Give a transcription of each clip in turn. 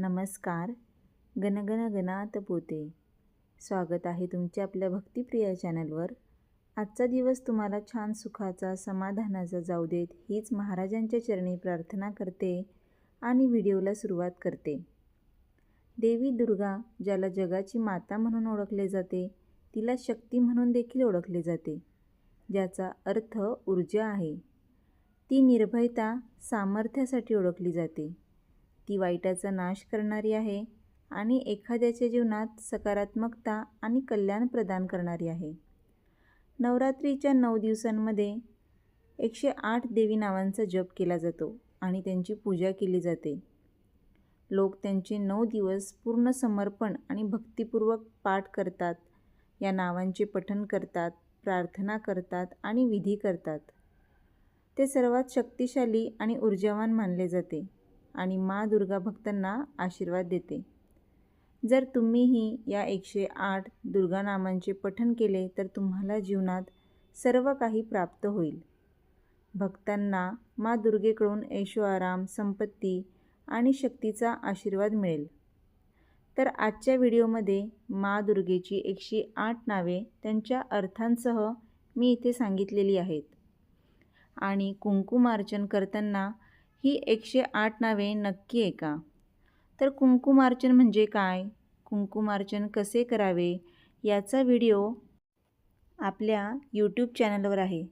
नमस्कार. गणगण गणात पोते. स्वागत आहे तुमच्या आपल्या भक्तिप्रिया चॅनलवर. आजचा दिवस तुम्हाला छान सुखाचा समाधानाचा जाऊ देत हीच महाराजांच्या चरणी प्रार्थना करते आणि व्हिडिओला सुरुवात करते. देवी दुर्गा ज्याला जगाची माता म्हणून ओळखले जाते तिला शक्ती म्हणून देखील ओळखले जाते ज्याचा अर्थ ऊर्जा आहे. ती निर्भयता सामर्थ्यासाठी ओळखली जाते. ती वाईटाचा नाश करणारी आहे आणि एखाद्याच्या जीवनात सकारात्मकता आणि कल्याण प्रदान करणारी आहे. नवरात्रीच्या नऊ दिवसांमध्ये एकशे आठ देवी नावांचा जप केला जातो आणि त्यांची पूजा केली जाते. लोक त्यांचे नऊ दिवस पूर्ण समर्पण आणि भक्तिपूर्वक पाठ करतात या नावांचे पठन करतात प्रार्थना करतात आणि विधी करतात. ते सर्वात शक्तिशाली आणि ऊर्जावान मानले जाते. आणि मा दुर्गा भक्तांना आशीर्वाद देते. जर तुम्हीही या एकशे आठ दुर्गा नामांचे पठण केले तर तुम्हाला जीवनात सर्व काही प्राप्त होईल. भक्तांना मा दुर्गेकडून ऐशोआराम संपत्ती आणि शक्तीचा आशीर्वाद मिळेल. तर आजच्या व्हिडिओमध्ये मा दुर्गेची एकशे आठ नावे त्यांच्या अर्थांसह मी इथे सांगितलेली आहेत. आणि कुंकुमार्चन करताना ही एकशे आठ नावे नक्की आहे का? तर कुंकुमार्चन म्हणजे काय? कुंकुमार्चन कसे करावे? याचा व्हिडिओ आपल्या यूट्यूब चॅनलवर आहे.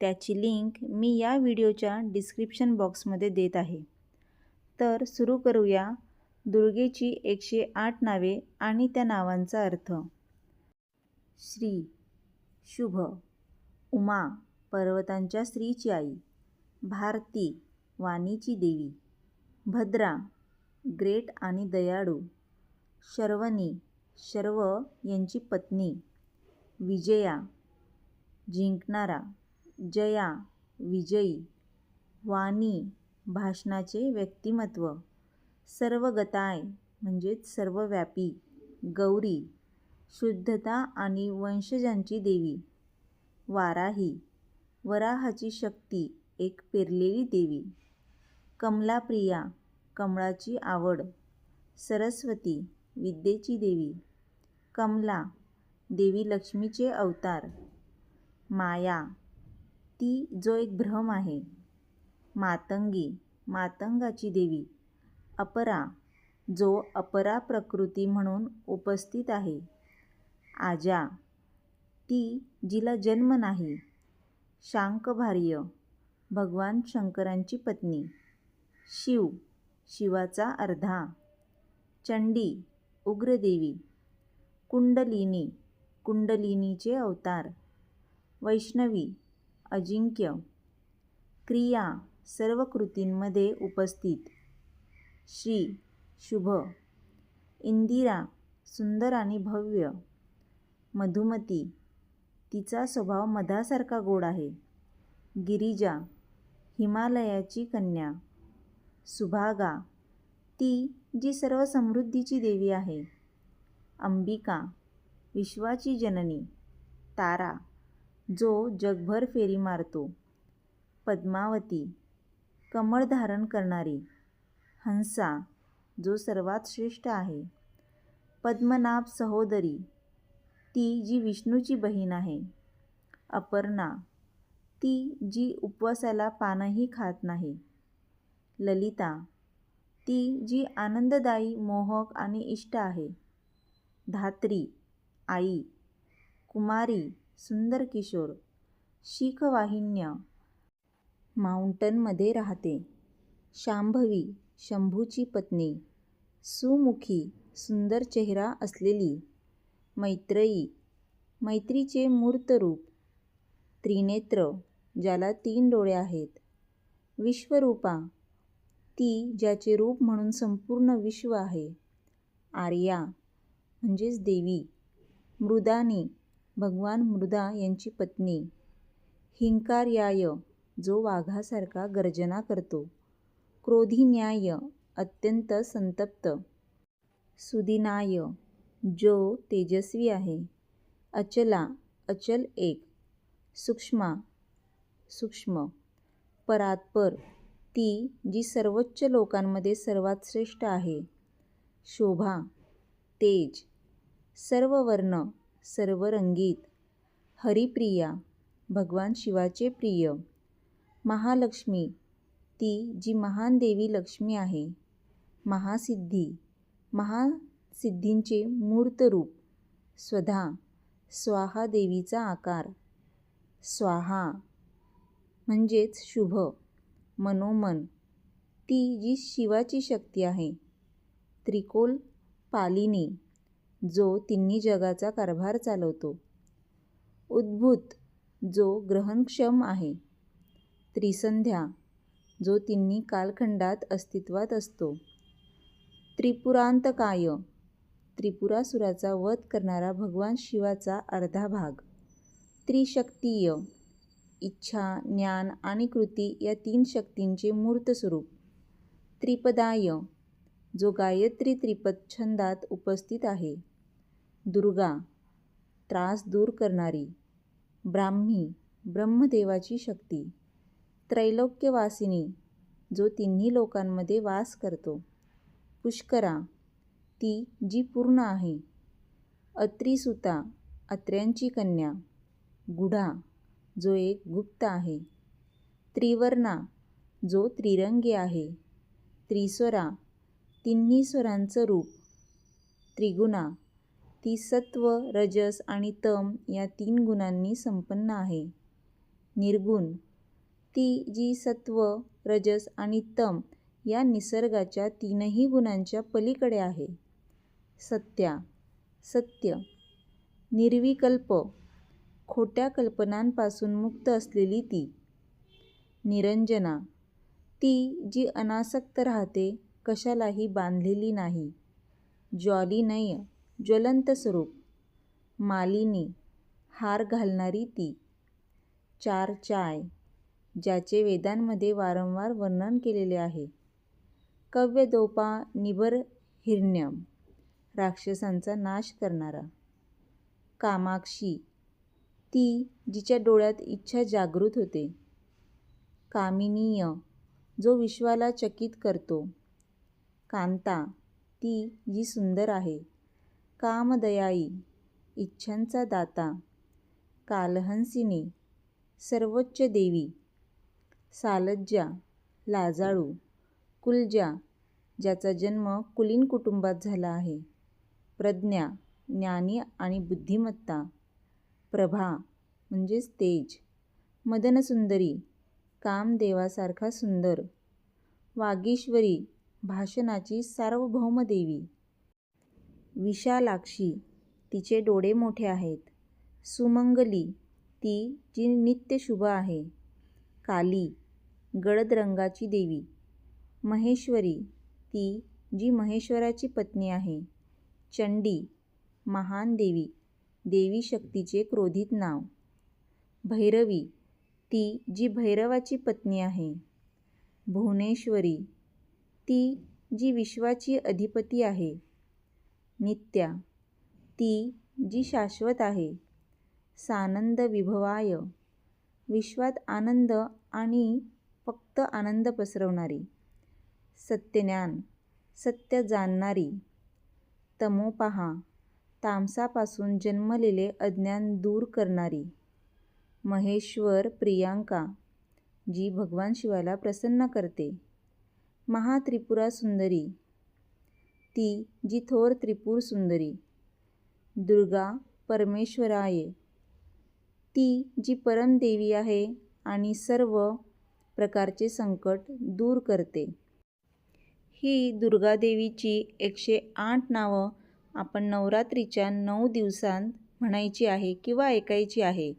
त्याची लिंक मी या व्हिडिओच्या डिस्क्रिप्शन बॉक्समध्ये देत आहे. तर सुरू करूया दुर्गेची एकशे आठ नावे आणि त्या नावांचा अर्थ. श्री. शुभ. उमा पर्वतांच्या स्त्रीची आई. भारती. वाणीची देवी. भद्रा ग्रेट आणि दयाळू. शर्वणी शर्व यांची पत्नी. विजया जिंकणारा. जया विजयी. वाणी भाषणाचे व्यक्तिमत्व. सर्वगताय म्हणजेच सर्वव्यापी. गौरी शुद्धता आणि वंशजांची देवी. वाराही वराहाची शक्ती एक पेरलेली देवी. कमलाप्रिया कमळाची आवड. सरस्वती विद्येची देवी. कमला देवी लक्ष्मीचे अवतार. माया ती जो एक भ्रम आहे. मातंगी मातंगाची देवी. अपरा जो अपरा प्रकृती म्हणून उपस्थित आहे. आजा ती जिला जन्म नाही. शांकभार्य भगवान शंकरांची पत्नी. शिव शिवाचा अर्धा. चंडी उग्रदेवी. कुंडलिनी कुंडलिनीचे अवतार. वैष्णवी अजिंक्य. क्रिया सर्व कृतींमध्ये उपस्थित. श्री शुभ. इंदिरा सुंदर आणि भव्य. मधुमती तिचा स्वभाव मधासारखा गोड आहे. गिरिजा हिमालयाची कन्या. सुभागा ती जी सर्व समृद्धीची देवी आहे. अंबिका विश्वाची जननी. तारा जो जगभर फेरी मारतो. पद्मावती कमळ धारण करणारी. हंसा जो सर्वात श्रेष्ठ आहे. पद्मनाभ सहोदरी ती जी विष्णूची बहीण आहे. अपर्णा ती जी उपवासाला पानही खात नाही. ललिता. ती जी आनंददायी मोहक आणि इष्ट आहे. धात्री आई. कुमारी सुंदर किशोर. शिखवाहिन्य माउंटनमध्ये राहते. शांभवी शंभूची पत्नी. सुमुखी सुंदर चेहरा असलेली. मैत्रेयी. मैत्रीचे मूर्त रूप. त्रिनेत्र ज्याला तीन डोळे आहेत. विश्वरूपा. ती ज्याचे रूप म्हणून संपूर्ण विश्व आहे. आर्या म्हणजेच देवी. मृदानी भगवान मृदा यांची पत्नी. हिंकार्याय जो वाघासारखा गर्जना करतो. क्रोधिन्याय अत्यंत संतप्त. सुदिनाय जो तेजस्वी आहे. अचला अचल एक. सूक्ष्मा सूक्ष्म. परात्पर ती जी सर्वोच्च लोकांमध्ये सर्वात श्रेष्ठ आहे. शोभा तेज सर्व वर्ण सर्व रंगीत हरिप्रिया भगवान शिवाचे प्रिय. महालक्ष्मी ती जी महान देवी लक्ष्मी आहे. महासिद्धी महासिद्धींचे मूर्त रूप. स्वधा स्वाहा देवीचा आकार. स्वाहा म्हणजेच शुभ. मनोमन. ती जी शिवाची शक्ती आहे. त्रिकोल पालिनी जो तिन्ही जगाचा कारभार चालवतो. उद्भूत जो ग्रहणक्षम आहे. त्रिसंध्या जो तिन्ही कालखंडात अस्तित्वात असतो. त्रिपुरांतकाय त्रिपुरासुराचा वध करणारा भगवान शिवाचा अर्धा भाग. त्रिशक्तीय इच्छा ज्ञान आणि कृती या तीन शक्तींचे मूर्त स्वरूप. त्रिपदाय जो गायत्री त्रिपद छंदात उपस्थित आहे. दुर्गा त्रास दूर करणारी. ब्राह्मी ब्रह्मदेवाची शक्ती. त्रैलोक्यवासिनी जो तिन्ही लोकांमध्ये वास करतो. पुष्करा ती जी पूर्ण आहे. अत्रिसुता अत्र्यांची कन्या. गुढा जो एक गुप्त आहे. त्रिवर्णा जो त्रिरंगी आहे. त्रिस्वरा तिन्ही स्वरांचं रूप. त्रिगुणा ती सत्व रजस आणि तम या तीन गुणांनी संपन्न आहे. निर्गुण ती जी सत्व रजस आणि तम या निसर्गाच्या तीनही गुणांच्या पलीकडे आहे. सत्या सत्य. निर्विकल्प खोट्या कल्पनांपासून मुक्त असलेली ती. निरंजना. ती जी अनासक्त राहते कशालाही बांधलेली नाही. ज्वालिनय ज्वलंत स्वरूप. मालिनी हार घालणारी ती. चार चाय ज्याचे वेदांमध्ये वारंवार वर्णन केलेले आहे. कव्यदोपा निबर हिरण्यम राक्षसांचा नाश करणारा. कामाक्षी ती जिच्या डोळ्यात इच्छा जागृत होते. कामिनीय जो विश्वाला चकित करतो. कांता ती जी सुंदर आहे. कामदयाई इच्छांचा दाता. कालहंसिनी सर्वोच्च देवी. सालज्जा लाजाळू. कुलजा ज्याचा जन्म कुलीन कुटुंबात झाला आहे. प्रज्ञा ज्ञानी आणि बुद्धिमत्ता. प्रभा म्हणजेच तेज. मदनसुंदरी कामदेवासारखा सुंदर. वागीश्वरी भाषणाची सार्वभौम देवी. विशालाक्षी तिचे डोळे मोठे आहेत. सुमंगली ती जी नित्य शुभ आहे. काली गडद रंगाची देवी. महेश्वरी ती जी महेश्वराची पत्नी आहे. चंडी महान देवी. देवी शक्तीचे क्रोधित नाव. भैरवी ती जी भैरवाची पत्नी आहे. भुवनेश्वरी ती जी विश्वाची अधिपती आहे. नित्या ती जी शाश्वत आहे. सानंद विभवाय विश्वात आनंद आणि फक्त आनंद पसरवणारी. सत्यज्ञान सत्य जाणणारी. तमोपहा तामसापासून जन्मलेले अज्ञान दूर करणारी. महेश्वर प्रियांका जी भगवान शिवाला प्रसन्न करते. महात्रिपुरा सुंदरी. ती जी थोर त्रिपुर सुंदरी. दुर्गा परमेश्वराय. ती जी परमदेवी आहे आणि सर्व प्रकारचे संकट दूर करते. ही दुर्गादेवीची एकशे आठ नावं आपण नवरात्रीच्या नऊ दिवसांत म्हणायची आहे किंवा ऐकायची आहे.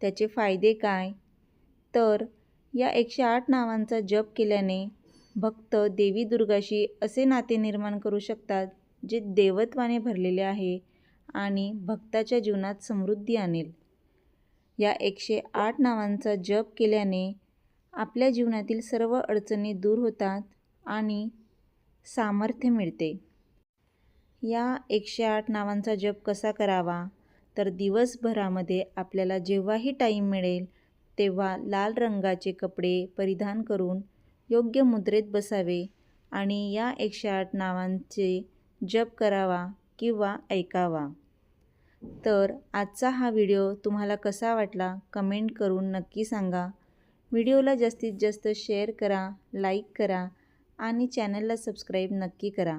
त्याचे फायदे काय? तर या एकशे आठ नावांचा जप केल्याने भक्त देवी दुर्गाशी असे नाते निर्माण करू शकतात जे देवत्वाने भरलेले आहे आणि भक्ताच्या जीवनात समृद्धी आणेल. या एकशे आठ नावांचा जप केल्याने आपल्या जीवनातील सर्व अडचणी दूर होतात आणि सामर्थ्य मिळते. या एकशे आठ नावांचा जप कसा करावा? तर दिवसभरामध्ये आपल्याला जेव्हाही टाईम मिळेल तेव्हा लाल रंगाचे कपडे परिधान करून योग्य मुद्रेत बसावे आणि या एकशे आठ नावांचे जप करावा किंवा ऐकावा. तर आजचा हा व्हिडिओ तुम्हाला कसा वाटला कमेंट करून नक्की सांगा. व्हिडिओला जास्तीत जास्त शेअर करा लाईक करा आणि चॅनलला सबस्क्राईब नक्की करा.